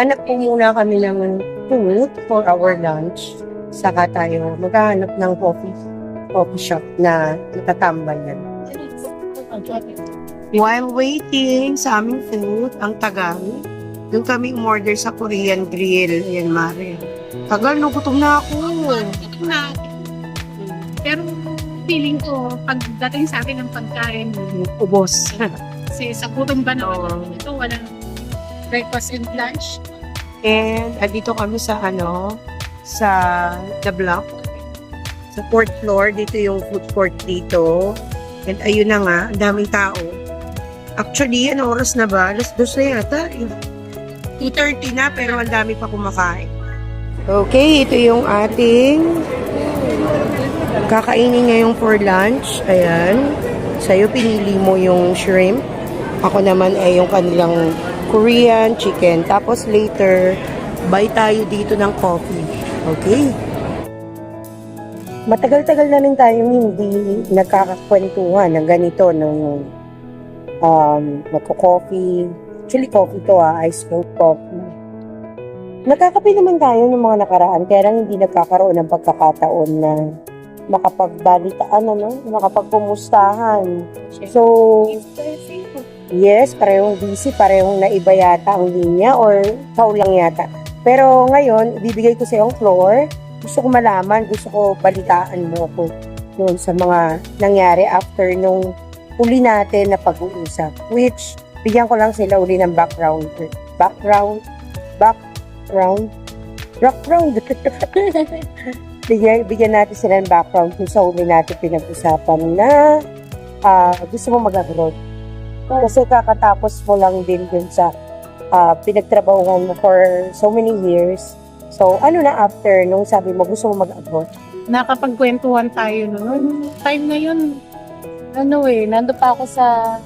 Hanap po muna kami ng food for our lunch. Saka tayo maghahanap ng coffee coffee shop na natatambayan. While waiting sa aming food, ang tagal, doon kami umorder sa Korean Grill. Ayan, Mare. Tagal, no, gutom na ako. na. Pero feeling ko, pagdating sa akin ng pagkain, Ubos. kasi sa gutom ba naman Oo. ito, walang breakfast and lunch. And andito kami sa ano, sa The Block. Sa fourth floor, dito yung food court dito. And ayun na nga, ang daming tao. Actually, ano oras na ba? Alas dos na yata. 2.30 na, pero ang dami pa kumakain. Okay, ito yung ating kakainin ngayong for lunch. Ayan. Sa'yo, pinili mo yung shrimp. Ako naman ay yung kanilang Korean chicken. Tapos later, buy tayo dito ng coffee. Okay? Matagal-tagal na rin tayo hindi nagkakakwentuhan ng ganito nung um, magko-coffee. Actually, coffee to ah, ice cold coffee. Nagkakape naman tayo ng mga nakaraan, kaya lang hindi nagkakaroon ng pagkakataon na makapagbalitaan, ano, makapagpumustahan. So, Yes, parehong busy, parehong naiba yata ang linya or ikaw lang yata. Pero ngayon, bibigay ko sa yung floor. Gusto ko malaman, gusto ko balitaan mo ako noon sa mga nangyari after nung uli natin na pag-uusap. Which, bigyan ko lang sila uli ng background. Background? Background? Background? bigyan, bigyan natin sila ng background kung sa uli natin pinag-usapan na ah, gusto mo mag-abroad. Kasi kakatapos mo lang din dun sa ah, pinagtrabahuhan mo for so many years. So, ano na after nung sabi mo gusto mo mag-abroad? Nakapagkwentuhan tayo noon. Time na yun, ano eh, nando pa ako sa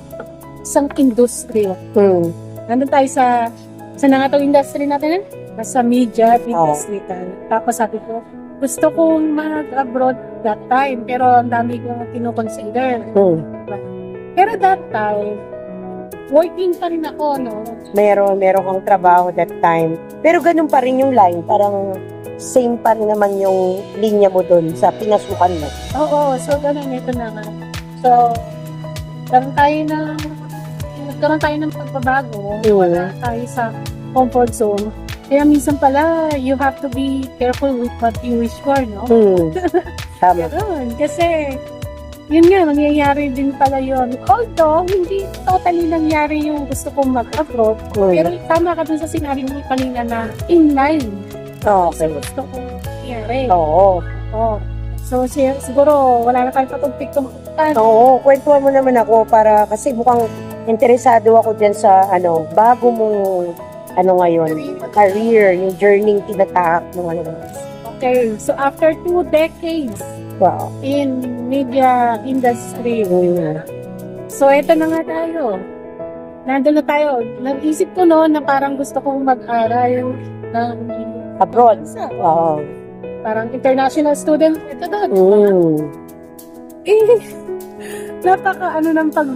isang industry. Hmm. Nandun tayo sa, sa nga tong industry natin? Nasa media industry tayo. Tapos sabi ko, gusto kong mag-abroad that time, pero ang dami kong kinukonsider. Hmm. Pero that time, working pa rin ako, no? Meron, meron kang trabaho that time. Pero ganun pa rin yung line. Parang same pa rin naman yung linya mo dun sa pinasukan mo. Oo, so ganun, ito na nga. So, nagkaroon tayo ng, nagkaroon tayo ng pagbabago. Wala tayo sa comfort zone. Kaya minsan pala, you have to be careful with what you wish for, no? Hmm. Tama. Ganun. Kasi, yun nga, nangyayari din pala yun. Although, hindi totally nangyari yung gusto kong mag-abroad. Pero Hmm. tama ka dun sa sinabi mo kanina na in line sa Okay. gusto kong nangyari. Oo. Oo. So, si- siguro, wala na tayong patugpik tumutan. Oo, kwentuhan mo naman ako para kasi mukhang interesado ako dyan sa ano, bago mong ano ngayon, career, yung journey tinatahak mo ano. Okay, so after two decades Wow. in media industry, so eto na nga tayo. Nandun na tayo. Naisip ko no na parang gusto kong mag-aral ng Abroad. Oo. parang international student. Ito doon. Mm. Eh, napaka ano ng pag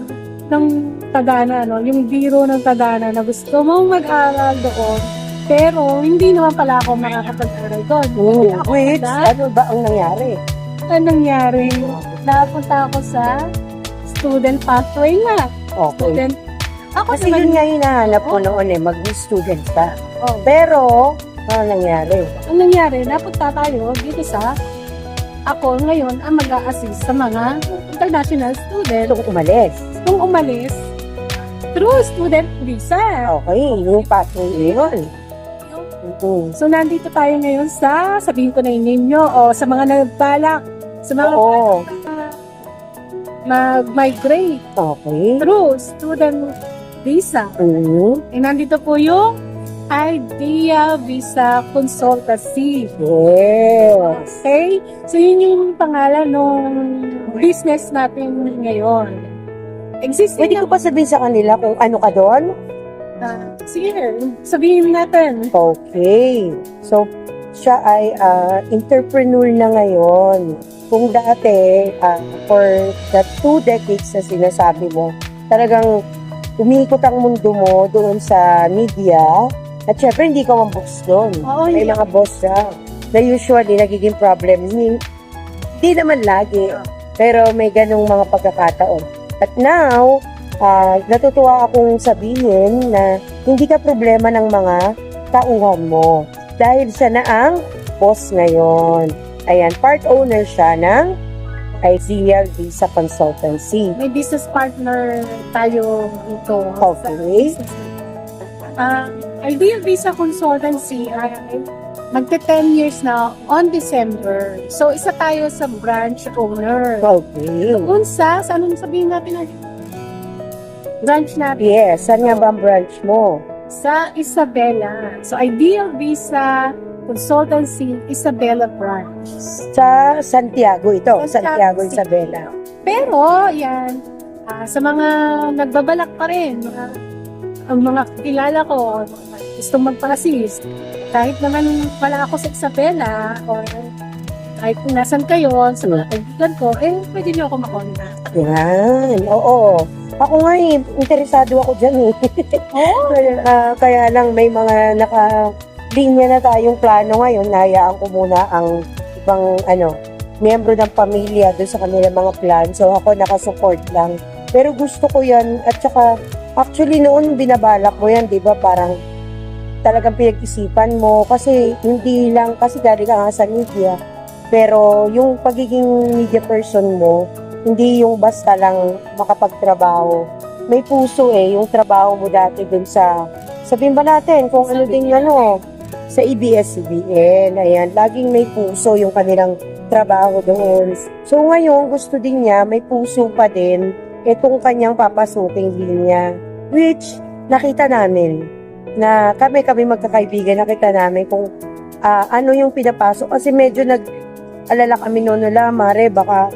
ng Tadana, no? Yung biro ng Tadana na gusto mong mag-aral doon. Pero hindi naman pala ako makakapag-aral doon. Mm. Ako Which, na, ano ba ang nangyari? Anong nangyari? Napunta ako sa student pathway na. Okay. Student. Ako Kasi yun nga hinahanap ko noon eh, mag-student ka. Oh, Pero, ano nangyari? ang nangyari, napunta tayo dito sa ako ngayon ang mag assist sa mga international student. Ito umalis. Kung umalis, through student visa. Okay, yung pathway yun. Mm. So, nandito tayo ngayon sa, sabihin ko na yung name nyo, o sa mga nagbalak, sa mga Oo. uh, mag-migrate Okay. through student visa. Mm. Eh, nandito po yung Idea Visa Consultancy. Yes. Okay? So, yun yung pangalan ng business natin ngayon. Existing Pwede ko pa sabihin sa kanila kung ano ka doon? Na, sige, sabihin natin. Okay. So, siya ay ah, entrepreneur na ngayon. Kung dati, ah, for the two decades na sinasabi mo, talagang umikot ang mundo mo doon sa media, At syempre, hindi ka boss doon. Oo, May hindi. mga boss siya na usually nagiging problem. Hindi, hindi naman lagi. Pero may ganong mga pagkakataon. At now, ah, natutuwa akong sabihin na hindi ka problema ng mga tauhan mo. Dahil siya na ang boss ngayon. Ayan, part owner siya ng Ideal Visa Consultancy. May business partner tayo ito. Okay. Uh, Ideal Visa Consultancy ay magte 10 years na on December. So, isa tayo sa branch owner. Okay. Kung sa, sa anong sabihin natin na branch natin? Yes, saan nga ba ang branch mo? Sa Isabela. So, Ideal Visa Consultancy Isabela branch. Sa Santiago ito, Santiago Santiago. Isabela. Pero, yan, ah, sa mga nagbabalak pa rin, mga, ang mga kilala ko, gustong magpa-assist, kahit naman wala ako sa Isabela, or kahit kung nasan kayo, sa mga kaibigan ko, eh, pwede niyo ako makontak. Yan, oo. Ako nga eh, interesado ako dyan eh. Oh, kaya, ah, kaya lang may mga naka linya na tayong plano ngayon, nahayaan ko muna ang ibang ano, miyembro ng pamilya doon sa kanilang mga plan. So ako nakasupport lang. Pero gusto ko yan at saka actually noon binabalak mo yan, 'di ba? Parang talagang pinag-isipan mo kasi hindi lang kasi galing ka nga sa media. Pero yung pagiging media person mo, hindi yung basta lang makapagtrabaho. May puso eh, yung trabaho mo dati dun sa, sabihin ba natin kung ano din ano, sa E ABS-CBN, ayan, laging may puso yung kanilang trabaho doon. So ngayon, gusto din niya, may puso pa din, itong kanyang papasuking linya. Which, nakita namin, na kami, kami magkakaibigan, nakita namin kung ah, ano yung pinapasok. Kasi medyo nag, alala kami noon nila, Mare, baka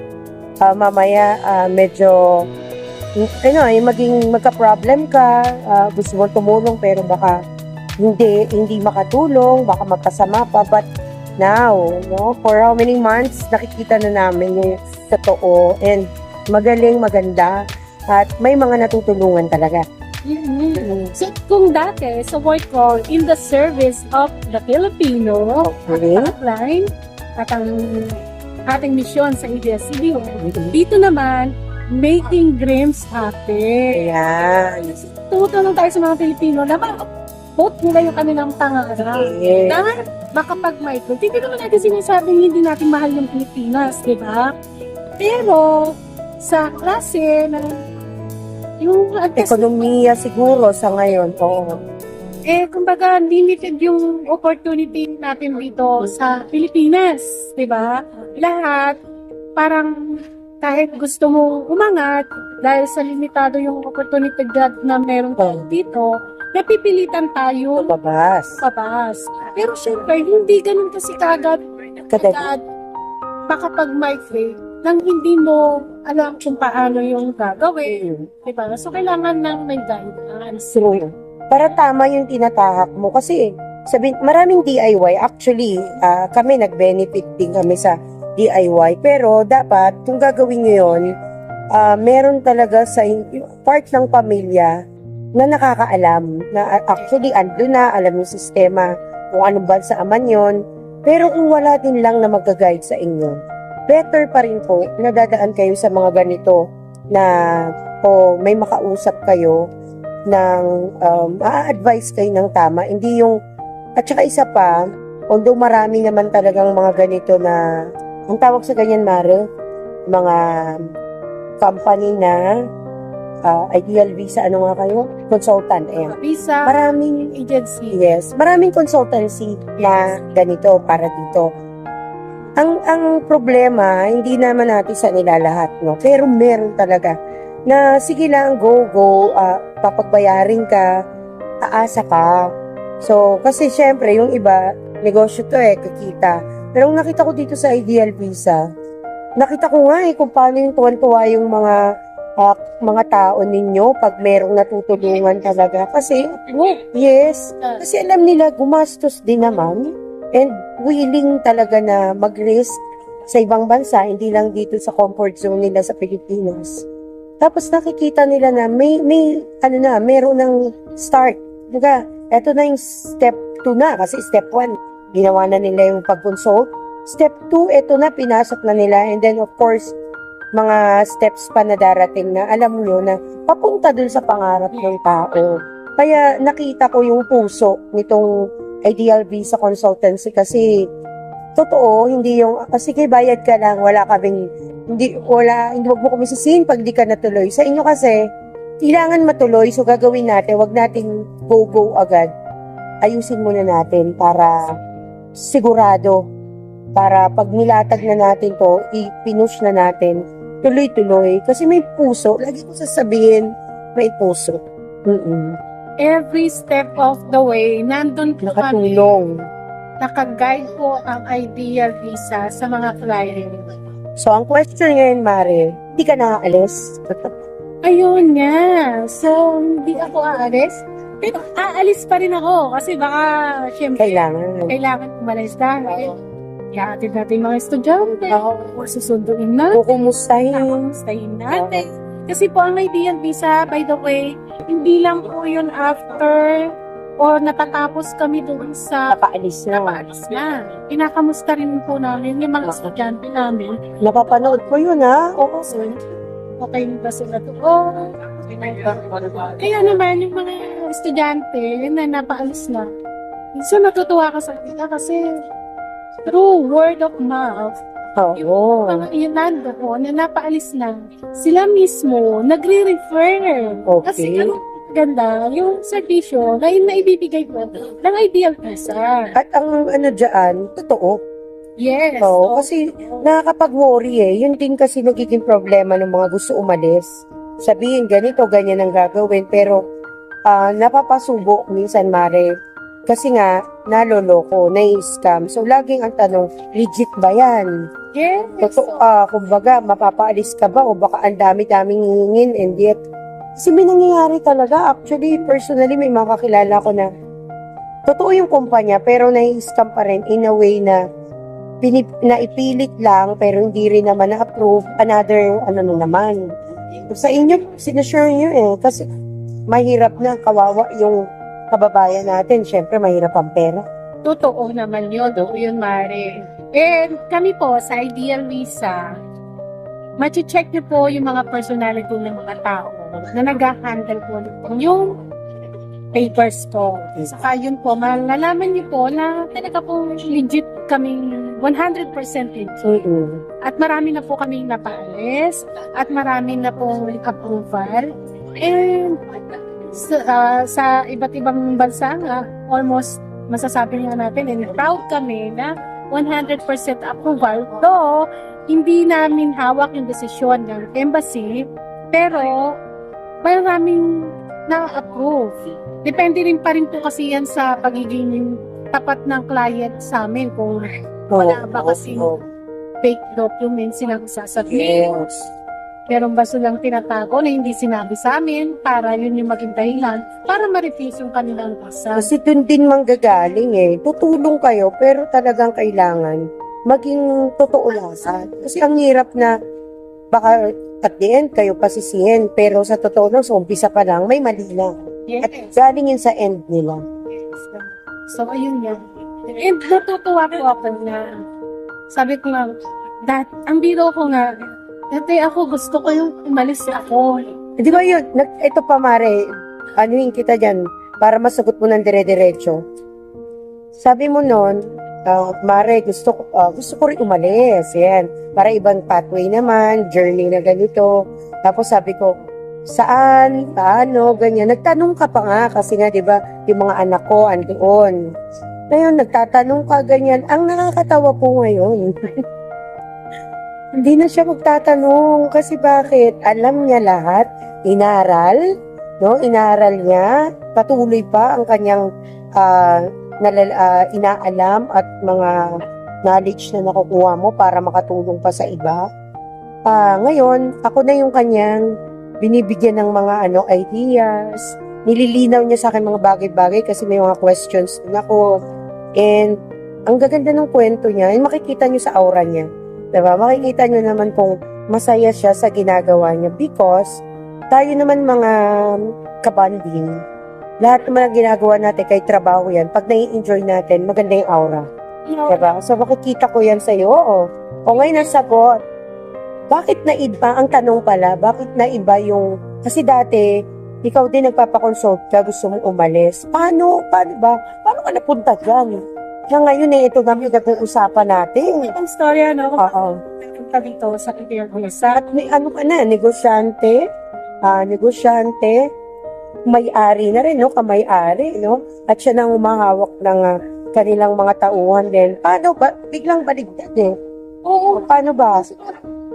ah, mamaya ah, medyo ano, yung maging magka-problem ka, ah, gusto mo tumulong pero baka hindi hindi makatulong, baka magkasama pa but now, no, for how many months nakikita na namin yung totoo and magaling, maganda at may mga natutulungan talaga. Mhm. So, kung dati, sa work ko, in the service of the Filipino, Okay? line, at ang ating misyon sa ABS-CBN, dito naman, making dreams happen. Ayan. Tutulong tayo sa mga Pilipino na both nila yung kanilang pangarap. Yes. Na makapag-migrate. Hindi naman natin sinasabing hindi natin mahal yung Pilipinas, di ba? Pero, sa klase na yung Ekonomiya siguro sa ngayon. Oo. Eh, kumbaga, limited yung opportunity natin dito sa Pilipinas, di ba? Lahat, parang kahit gusto mo umangat, dahil sa limitado yung opportunity na meron tayo dito, napipilitan tayo Babas. pabas. Pero syempre, hindi ganun kasi kagad, kagad makapag-migrate nang hindi mo alam kung paano yung gagawin. Diba? So, kailangan ng may guidance. True. Para tama yung tinatahak mo. Kasi, sabi, maraming DIY. Actually, ah, kami nag-benefit din kami sa DIY. Pero, dapat, kung gagawin nyo yun, ah, meron talaga sa part ng pamilya na nakakaalam. Na ah, actually, ando na, alam yung sistema, kung anong bansa man yun. Pero kung wala din lang na mag-guide sa inyo, better pa rin po na dadaan kayo sa mga ganito na o may makausap kayo ng um, a-advise kayo ng tama. Hindi yung, at saka isa pa, although marami naman talagang mga ganito na, ang tawag sa ganyan, Mare, mga company na ah, ideal visa, ano nga kayo? Consultant, ayan. Visa Maraming, agency. yes, maraming consultancy na ganito para dito. Ang ang problema, hindi naman natin sa nila lahat, no? Pero meron talaga na sige lang, go, go, ah, papagbayarin ka, aasa ka. So, kasi syempre, yung iba, negosyo to eh, kikita. Pero ang nakita ko dito sa Ideal Visa, nakita ko nga eh kung paano yung tuwan-tuwa yung mga ah, mga tao ninyo pag merong natutulungan talaga. Kasi, yes, kasi alam nila gumastos din naman and willing talaga na mag-risk sa ibang bansa, hindi lang dito sa comfort zone nila sa Pilipinas. Tapos nakikita nila na may, may ano na, meron ng start. Diba? eto na yung step 2 na, kasi step 1, ginawa na nila yung pag-consult. Step 2, eto na, pinasok na nila. And then, of course, mga steps pa na darating na alam nyo na papunta dun sa pangarap ng tao. Kaya nakita ko yung puso nitong Ideal Visa Consultancy kasi totoo, hindi yung, ah, sige, bayad ka lang, wala kaming, hindi, wala, hindi wag mo kami sisihin pag di ka natuloy. Sa inyo kasi, kailangan matuloy, so gagawin natin, wag nating go-go agad. Ayusin muna natin para sigurado, para pag nilatag na natin to, ipinush na natin, tuloy-tuloy. Kasi may puso, lagi ko sasabihin, may puso. Mm-mm. Every step of the way, nandun po kami. Nakatulong. Nakaguide po ang ideal visa sa mga client. So, ang question ngayon, Mare, hindi ka nakaalis? Ayun nga. So, hindi ako aalis. Pero aalis pa rin ako kasi baka, syempre, Kailangan. kailangan umalis dahil ihatid natin yung mga estudyante o susunduin na Kukumustahin. stayin natin. Kasi po ang ideal visa, by the way, hindi lang po yun after or natatapos kami doon sa Napaalis na. napaalis na. Kinakamusta rin po namin yung mga estudyante namin. Napapanood ko yun, ha? Oo. So, okay ba sila doon? Kaya naman yung mga estudyante na napaalis na, so natutuwa ka sa kanila kasi through word of mouth, Oo. mga inanda ko na napaalis na, sila mismo nagre-refer. Kasi Okay. ano ganda, yung servisyo na yung naibibigay ko ng ideal visa. At ang ano dyan, totoo. Yes. Oo. Kasi nakakapag-worry eh. Yun din kasi nagiging problema ng mga gusto umalis. Sabihin, ganito, ganyan ang gagawin. Pero, ah, napapasubo minsan, Mare. Kasi nga, naloloko, nai-scam. So, laging ang tanong, legit ba yan? yes. Totoo, ah, kumbaga, mapapaalis ka ba o baka ang dami-daming hihingin and yet, kasi may nangyayari talaga. Actually, personally, may mga kakilala ko na totoo yung kumpanya pero nai-scam pa rin in a way na pinip, na ipilit lang pero hindi rin naman na-approve. Another, ano na naman. Sa inyo, sinasure nyo eh. Kasi mahirap na, kawawa yung kababayan natin. Siyempre, mahirap ang pera. Totoo naman yun, totoo yun, Mare. And kami po, sa Ideal Visa, machi-check niyo po yung mga personality ng mga tao na nag-handle po ng yung papers po. Saka yun po, malalaman niyo po na talaga po legit kaming 100% legit. At marami na po kaming napaalis at marami na pong approval. And sa, ah, sa iba't ibang bansa nga, almost masasabi nga natin and proud kami na 100% approval. Though, hindi namin hawak yung desisyon ng embassy, pero maraming na-approve. Depende rin pa rin po kasi yan sa pagiging tapat ng client sa amin kung Wala ba kasi- fake documents silang sasabihin. Yes. Meron ba silang tinatago na hindi sinabi sa amin para yun yung maging dahilan para ma-refuse yung kanilang visa. Kasi dun din manggagaling eh. Tutulong kayo pero talagang kailangan maging totoo lahat. Kasi ang hirap na baka at the end kayo pasisihin pero sa totoo lang sa umpisa pa lang may mali na. At Yes. galing yun sa end nila. So, ayun yan. And natutuwa po ako na sabi ko nga, that, ang biro ko nga, dati ako gusto ko yung umalis ako. Eh, Di ba yun? Nag, ito pa mare, anuin kita dyan para masagot mo ng dire-diretso. Sabi mo noon, ah, Mare, gusto ah, gusto ko rin umalis. Yan. Para ibang pathway naman, journey na ganito. Tapos sabi ko, saan, paano, ganyan. Nagtanong ka pa nga kasi nga, di ba, yung mga anak ko andoon. Ngayon, nagtatanong ka ganyan. Ang nakakatawa po ngayon. Hindi na siya magtatanong kasi bakit? Alam niya lahat, inaral, no? Inaral niya, patuloy pa ang kanyang ah, nalal- ah, inaalam at mga knowledge na nakukuha mo para makatulong pa sa iba. Ah, ngayon, ako na yung kanyang binibigyan ng mga ano ideas. Nililinaw niya sa akin mga bagay-bagay kasi may mga questions din ako. And ang gaganda ng kwento niya, yung makikita niyo sa aura niya. Diba? Makikita niyo naman kung masaya siya sa ginagawa niya because tayo naman mga kabanding, lahat naman ang ginagawa natin kay trabaho yan, pag nai-enjoy natin, maganda yung aura. Diba? So, makikita ko yan sa'yo. O, o ngayon ang sagot. Bakit na iba? Ang tanong pala, bakit na iba yung... Kasi dati, ikaw din nagpapakonsult ka, gusto mong umalis. Paano? Paano ba? Paano ka napunta dyan? Na ngayon eh, ito namin yung usapan natin. Ang storya, no? Oo. Punta dito sa Pilipinas. At may ano ka na, negosyante, ah, negosyante, may-ari na rin, no? Kamay-ari, no? At siya nang umahawak ng ah, kanilang mga tauhan din. Paano ba? Biglang baligtad eh. Oo, Paano ba?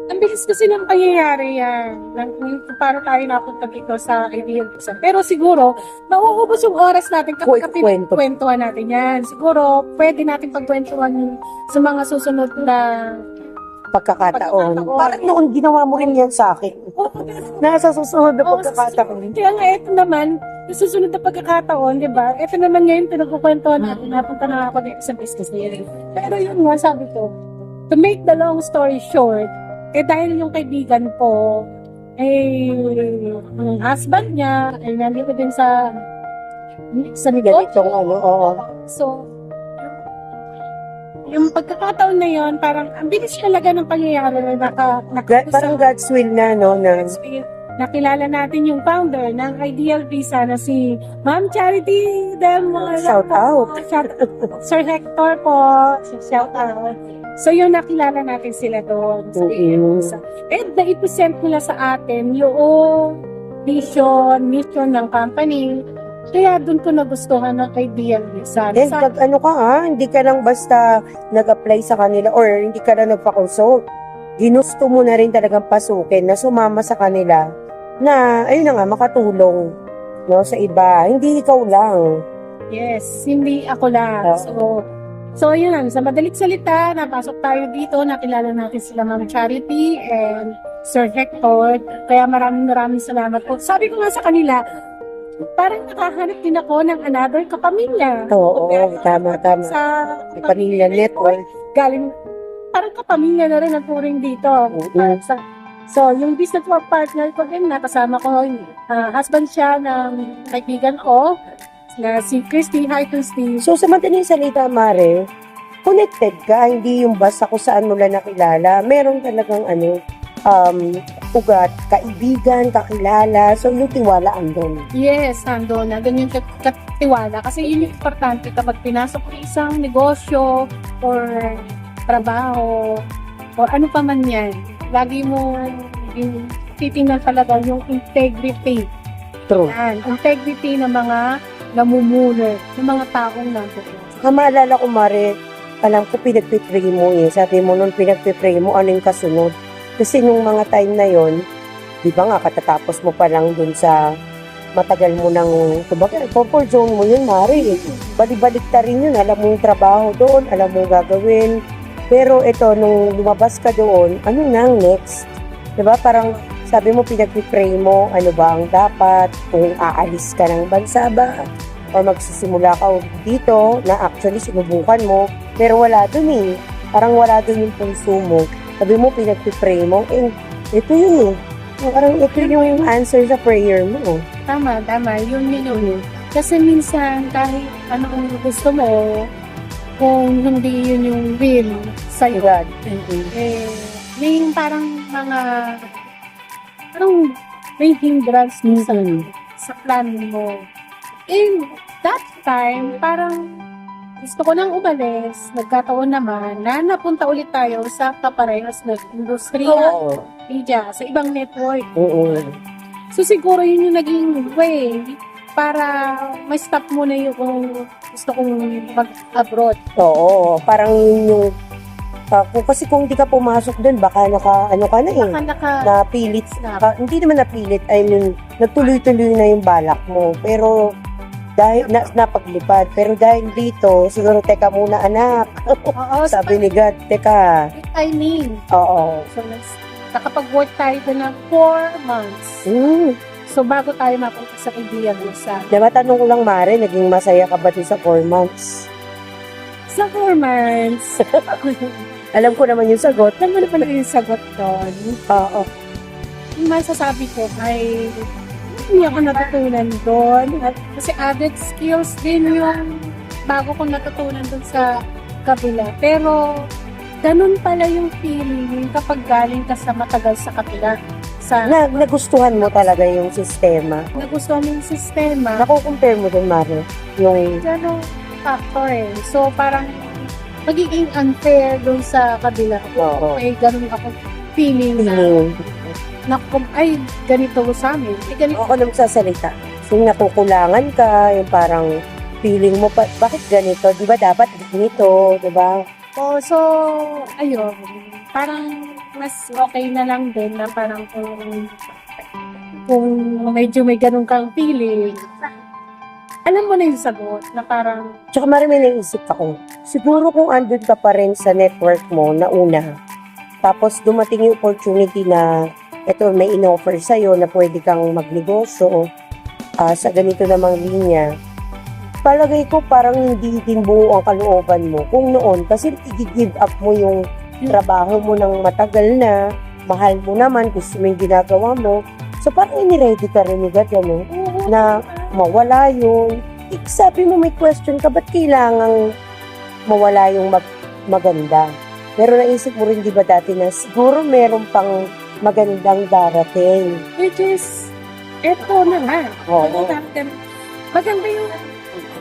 ang bilis kasi ng pangyayari yan. Nang, para tayo napunta dito sa ideal person. Pero siguro, mauubos yung oras natin kapag Kwento. Pinagkwentuhan natin yan. Siguro, pwede natin pagkwentuhan sa mga susunod na... Pagkakataon. Pagkakataon. Parang noon ginawa mo rin yan sa akin. Nasa susunod na Oo, pagkakataon. Kaya nga, ito naman, yung susunod na pagkakataon, di ba? Ito naman ngayon, pinagkukwentuhan natin, napunta na ako dito sa business niya. Pero yun nga, sabi ko, to make the long story short, eh dahil yung kaibigan ko, eh, ang husband niya, ay nandito din sa sa Ganitong ano, oo. So, yung pagkakataon na yon parang ang bilis talaga ng pangyayari na naka, naka Parang God's will na, no? Na, nakilala natin yung founder ng Ideal Visa na si Ma'am Charity Del Moral Shout out. Shout Sir Hector po. Shout out. So yun, nakilala natin sila doon sa Ideal Mm-mm. Visa. And na-present nila sa atin yung vision, mission ng company. Kaya doon ko nagustuhan ng Ideal Visa. Then, Sa- nag, ano ka ha, hindi ka lang basta nag-apply sa kanila or hindi ka lang nagpa-consult. Ginusto mo na rin talagang pasukin na sumama sa kanila na, ayun na nga, makatulong no, sa iba. Hindi ikaw lang. Yes, hindi ako lang. Oo. So, so yun lang. Sa madalit salita, napasok tayo dito, nakilala natin sila Ma'am Charity and Sir Hector. Kaya maraming maraming salamat po. Sabi ko nga sa kanila, parang nakahanap din ako ng another kapamilya. Oo, Kaya tama, tama. Sa May Pamilya Network. galing, parang kapamilya na rin ang turing dito. Oo. Sa, so, yung business work partner ko din, nakasama ko, ah, husband siya ng kaibigan ko, na si Christy. Hi, Christy. So, sa madaling salita, Mare, connected ka, hindi yung basta kung saan mo lang nakilala. Meron talagang ano, um, ugat, kaibigan, kakilala. So, yung tiwala andun. Yes, ando na. Ganyan kat katiwala. Kasi yun yung importante kapag pinasok mo isang negosyo or trabaho or ano pa man yan. Lagi mo yung titingnan talaga yung integrity. True. Yan, integrity ng mga namumuno, ng mga taong nandun. Saka maalala ko, Mare, alam ko pinagpipray mo eh. Sabi mo nung pinagpipray mo, ano yung kasunod? Kasi nung mga time na yon, di ba nga, katatapos mo pa lang dun sa matagal mo ng, kumbaga, comfort zone mo yun, Mare. Balik-balik ta rin yun. Alam mo yung trabaho doon, alam mo yung gagawin. Pero ito, nung lumabas ka doon, ano na ang next? Di ba? Parang sabi mo, pinagpipray mo, ano ba ang dapat, kung aalis ka ng bansa ba, or magsisimula ka dito na actually sinubukan mo, pero wala dun eh. Parang wala dun yung puso mo. Sabi mo, pinagpipray mo, eh, ito yun eh. Parang ito yung answer sa prayer mo. Tama, tama. Yun yun yun. Kasi minsan, kahit anong gusto mo, kung hindi yun yung will sa'yo, God. eh, may yung parang mga, parang may hindrance minsan sa plan mo. In that time, parang gusto ko nang umalis, nagkataon naman na napunta ulit tayo sa kaparehas na industriya, Oo. media, sa ibang network. Oo. So siguro yun yung naging way para may stop mo na yung kung gusto kong mag-abroad. Oo. Parang yun yung ah, kung, kasi kung hindi ka pumasok dun, baka naka, ano ka na eh. Baka naka Napilit. snap. ah, hindi naman napilit. I mean, nagtuloy-tuloy na yung balak mo. Pero, dahil na, napaglipad. Pero dahil dito, siguro, teka muna anak. Oo, Sabi ni God, teka. I mean, Oo. so nas- nakapag-work tayo doon ng 4 months. Hmm. So bago tayo mapunta sa kaibigan mo sa Diba, tanong ko lang, Mare, naging masaya ka ba dun sa 4 months? sa 4 months. Alam ko naman yung sagot. Alam mo na pala yung sagot doon. Oo. Yung masasabi ko ay marami ako natutunan doon. At kasi added skills din yung bago ko natutunan doon sa kabila. Pero, ganun pala yung feeling kapag galing ka sa matagal sa kabila. Sa Na, nagustuhan mo talaga yung sistema. nagustuhan mo yung sistema, Naku-compare mo dun, Mare, yung ganun factor eh. So, parang magiging unfair doon sa kabila. Oo. May ganun ako feeling na, feeling. Na ay, ganito sa amin. Eh, ganito Ako na magsasalita. Yung nakukulangan ka, yung parang feeling mo, pa, bakit ganito? Di ba dapat ganito? Di ba? Oh, so, ayun, parang mas okay na lang din na parang kung, kung medyo may ganun kang feeling, alam mo na yung sagot na parang, Tsaka marami may naisip ako. Siguro kung andun ka pa rin sa network mo na una, tapos dumating yung opportunity na ito may in-offer sa'yo na pwede kang magnegosyo ah, sa ganito namang linya, palagay ko parang hindi din buo ang kalooban mo kung noon kasi i-give up mo yung trabaho mo ng matagal na, mahal mo naman, gusto mo yung ginagawa mo. So parang iniready ka rin agad, ano, na mawala yun. Eh, Sabi mo may question ka, ba't kailangang mawala yung mag- maganda? Pero naisip mo rin di ba dati na siguro meron pang magandang darating. which is, eto na nga. Oo. Ano natin, maganda yung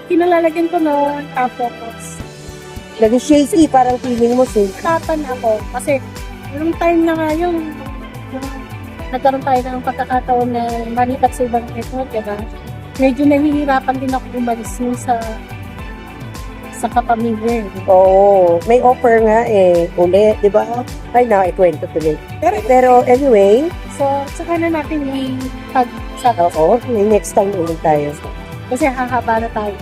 kinalalagyan ko noon, tapos, Naging shaky, parang feeling mo safe. kapan ako. Kasi, yung time na nga yung, yung nagkaroon tayo ng pagkakataon na malipat sa ibang network, diba? Medyo nahihirapan din ako umalis sa sa kapamilya. eh. Oo, may offer nga eh, ulit, di ba? Ay, naikwento tuloy. Pero, pero anyway, So, saka na natin i-pag sa oo, may next time ulit tayo. kasi hahaba na tayo.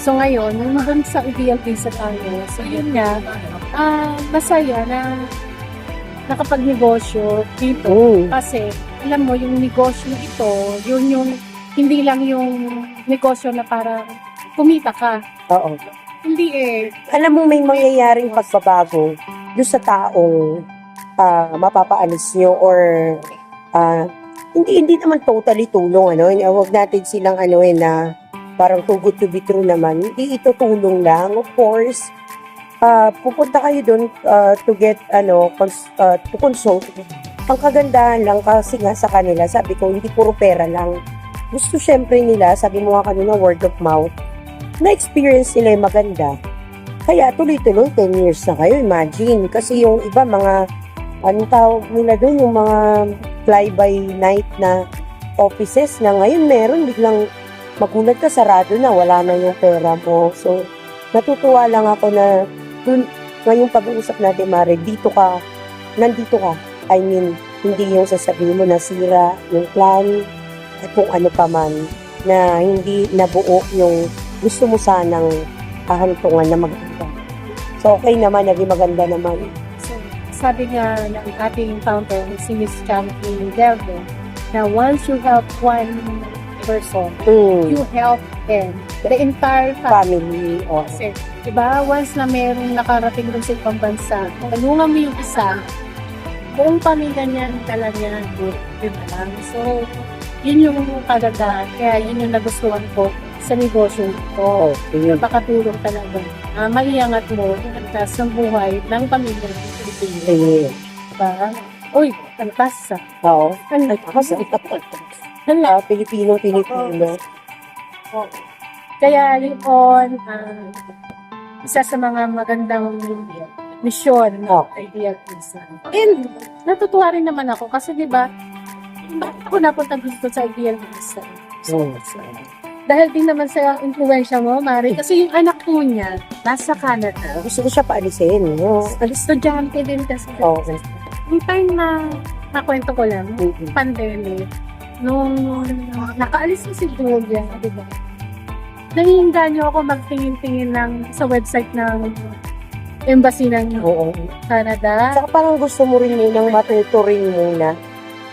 So, ngayon, nung sa ideal visa tayo, so yun nga, ah masaya na nakapagnegosyo dito. Mm. Kasi, alam mo, yung negosyo ito, yun yung, hindi lang yung negosyo na para kumita ka. Oo. Hindi eh. Alam mo, may mangyayaring pagbabago doon sa taong ah, mapapaalis nyo or ah, hindi hindi naman totally tulong ano? Huwag natin silang ano eh na parang too good to be true naman. Hindi ito tulong lang. Of course ah, pupunta kayo doon ah, to get ano cons- ah, to consult ang kagandahan lang kasi nga sa kanila. Sabi ko hindi puro pera lang. Gusto syempre nila sabi mo nga kanina word of mouth na experience nila yung maganda. Kaya tuloy-tuloy 10 years na kayo imagine. Kasi yung iba mga anong tawag nila doon yung mga fly-by-night na offices na ngayon meron biglang magulat ka sarado na wala na yung pera mo. So natutuwa lang ako na dun, ngayong pag-uusap natin Mare dito ka nandito ka. I mean hindi yung sasabihin mo nasira yung plan at kung ano pa man na hindi nabuo yung gusto mo sanang kahantungan na maganda so okay naman naging maganda naman So, sabi nga ng ating founder, si Miss Champi Delvo, na once you help one person, mm. you help them. The entire family. family. Oh. Kasi, di ba, once na merong nakarating dun sa ibang bansa, tulungan mo yung isa, buong pamilya niya dala niya. Di ba? So, yun yung kagandahan. Kaya yun yung nagustuhan ko sa negosyo ko. Oh, yun. Napakatulong talaga. Uh, maiangat mo yung antas ng buhay ng pamilya ng Pilipino. Ayun. Diba? Uy, antas ah. Oo. Ano? Ay, ako sa Hala. Pilipino, Pilipino. Kaya yun, ah, isa sa mga magandang misyon ng Oh. Ideal Visa. And natutuwa rin naman ako kasi di ba, bakit ako napunta dito sa Ideal Visa? Mm. Dahil din naman sa influensya mo, Mari. Kasi yung anak ko niya, nasa Canada. Gusto ko siya paalisin. No? Alis. Estudyante din kasi. Oo. Yung time na nakwento ko lang, Mm-mm. pandemic, nung nakaalis na si Julia, di ba? Nahihinga niyo ako magtingin-tingin ng sa website ng embassy ng Oo. Canada. Saka parang gusto mo rin yun ng matuturing muna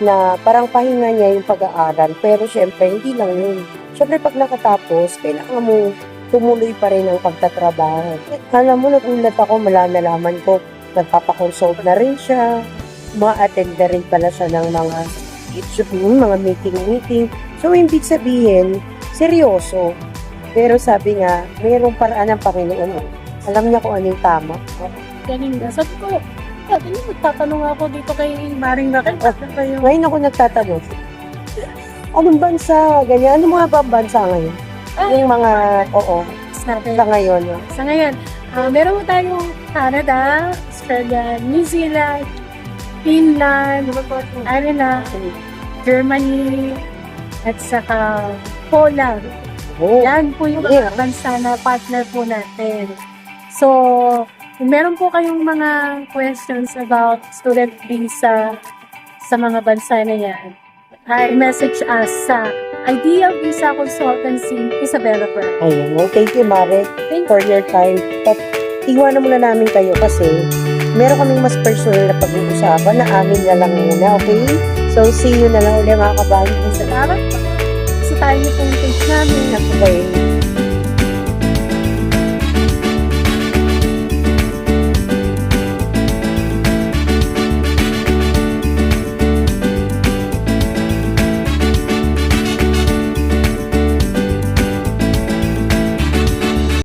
na parang pahinga niya yung pag-aaral. Pero syempre, hindi lang yun. Syempre, pag nakatapos, kailangan mo tumuloy pa rin ang pagtatrabaho. Alam mo, nagulat ako, mala nalaman ko, nagpapakonsult na rin siya, ma-attend na rin pala siya ng mga mga meeting-meeting. So, ibig sabihin, seryoso. Pero sabi nga, mayroong paraan ng Panginoon. Alam niya kung ano yung tama. Galing na. Sabi ko, sabi niyo, magtatanong ako dito kay Maring Raquel. Bakit ba yung Ngayon ako nagtatanong, anong bansa, ganyan, ano mga ba bansa ngayon? Yung mga, oo, natin? sa ngayon. no? Sa ngayon, ah, meron po tayong Canada, Australia, New Zealand, Finland, Ireland, Germany, at saka Poland. Oh, Yan po yung Yeah. mga bansa na partner po natin. So, kung meron po kayong mga questions about student visa sa mga bansa na yan, ay message us sa Ideal Visa Consultancy Isabella Per. ayun. Well, thank you, Mare, Thank for your time. At iwanan muna namin kayo kasi meron kaming mas personal na pag-uusapan na amin na lang muna, okay? So, see you na lang ulit mga kabahan. Salamat po. Sa tayo pong page namin. Okay.